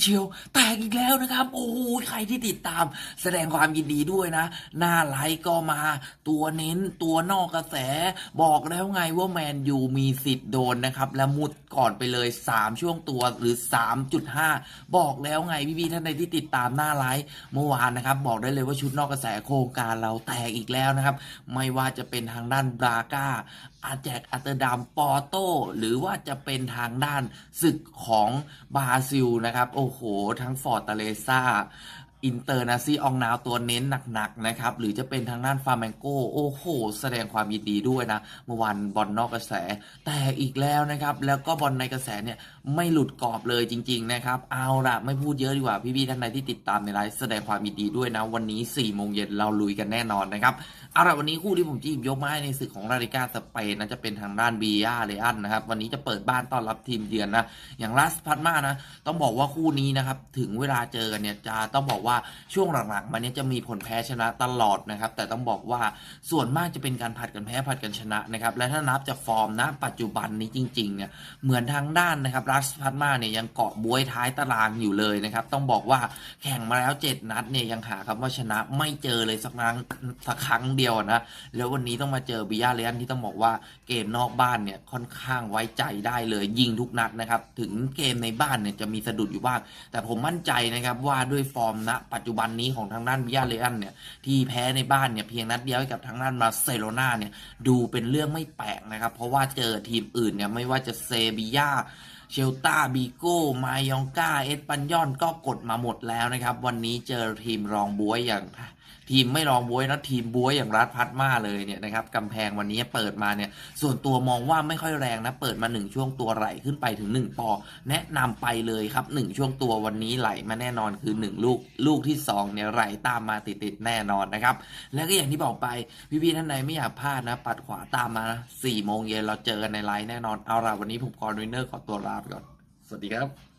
เชียวแตกอีกแล้วนะครับ โอ้โหใครที่ติดตาม แสดงความยินดีด้วยนะ หน้าไลค์ก็มา ตัวเน้นตัวนอกกระแส บอกแล้วไงว่าแมนยูมีสิทธิ์โดนนะครับ และมุดก่อนไปเลย 3 ช่วงตัวหรือ 3.5 บอกแล้วไงพี่ๆท่านใดที่ติดตามหน้าไลค์เมื่อวานนะครับ บอกได้เลยว่าชุดนอกกระแสโครงการเราแตกอีกแล้วนะครับ ไม่ว่าจะเป็นทางด้านบราก้า อาแจกอัตเดามปอโต้หรือว่าจะเป็นทางด้านศึกของบราซิลนะครับ โอ้โห ทั้งฟอร์ตาเลซ่า อินเตอร์นาซีอองนาวตัวเน้นหนักๆนะครับ หรือจะเป็นทางด้านฟาร์แมงโกโอ้โห แสดงความยินดีด้วยนะ เมื่อวันบอลนอกกระแส แต่อีกแล้วนะครับ แล้วก็บอลในกระแสเนี่ย ไม่หลุดกรอบเลยจริง ๆ นะครับ เอาละไม่พูดเยอะดีกว่า พี่ๆท่านใดที่ติดตามในไลฟ์แสดงความยินดีด้วยนะ วันนี้4ี่โมงเย็นเราลุยกันแน่นอนนะครับเอาละวันนี้คู่ที่ผมจะหยิบยกมาให้ในศึกของลาลิกาสเปนนะจะเป็นทางด้านบียาเลอันนะครับวันนี้จะเปิดบ้านต้อนรับทีมเยือนนะอย่างลาสพัดมานะต้องบอกว่าคู่นี้นะครับถึงเวลาเจอกันเนี่ยจะต้องบอกว่าช่วงหลังๆมาเนี้จะมีผลแพ้ชนะตลอดนะครับ แต่ต้องบอกว่าส่วนมากจะเป็นการผัดกันแพ้ผัดกันชนะนะครับ และถ้านับจากฟอร์มนะปัจจุบันนี้จริงๆเนี่ยเหมือนทางด้านนะครับลาสพัดมาเนี่ยยังเกาะบวยท้ายตารางอยู่เลยนะครับ ต้องบอกว่าแข่งมาแล้ว 7 นัดเนี่ยยังหาคำว่าชนะไม่เจอเลยสักครั้งสักครั้งเดียวนะแล้ววันนี้ต้องมาเจอบิยาเลียนที่ต้องบอกว่าเกมนอกบ้านเนี่ยค่อนข้างไว้ใจได้เลยยิงทุกนัดนะครับ ถึงเกมในบ้านเนี่ยจะมีสะดุดอยู่บ้าง แต่ผมมั่นใจนะครับว่าด้วยฟอร์มณปัจจุบันนี้ของทางด้านบิยาเลียนเนี่ยที่แพ้ในบ้านเนี่ยเพียงนัดเดียวให้กับทางด้านมาเซโลนาเนี่ยดูเป็นเรื่องไม่แปลกนะครับ เพราะว่าเจอทีมอื่นเนี่ยไม่ว่าจะเซบียา เชลตาบีโก้มายองกาเอสปันยอนก็กดมาหมดแล้วนะครับ วันนี้เจอทีมรองบวยอย่างทีมไม่รองบวยนะทีมบวยอย่างรัฐพัดมาเลยเนี่ยนะครับกำแพงวันนี้เปิดมาเนี่ย ส่วนตัวมองว่าไม่ค่อยแรงนะ เปิดมาหนึ่งช่วงตัวไหลขึ้นไปถึง 1 ปอ แนะนำไปเลยครับ 1 ช่วงตัววันนี้ไหลมาแน่นอนคือ 1 ลูกลูกที่2เนี่ยไหลตามมาติดๆแน่นอนนะครับ แล้วก็อย่างที่บอกไปพี่ๆท่านใดไม่อยากพลาดนะ ปัดขวาตามมานะ4โมงเย็นเราเจอกันในไลน์แน่นอนเอาล่ะวันนี้ผมกอร์วินเนอร์ขอตัวลาก่อน สวัสดีครับ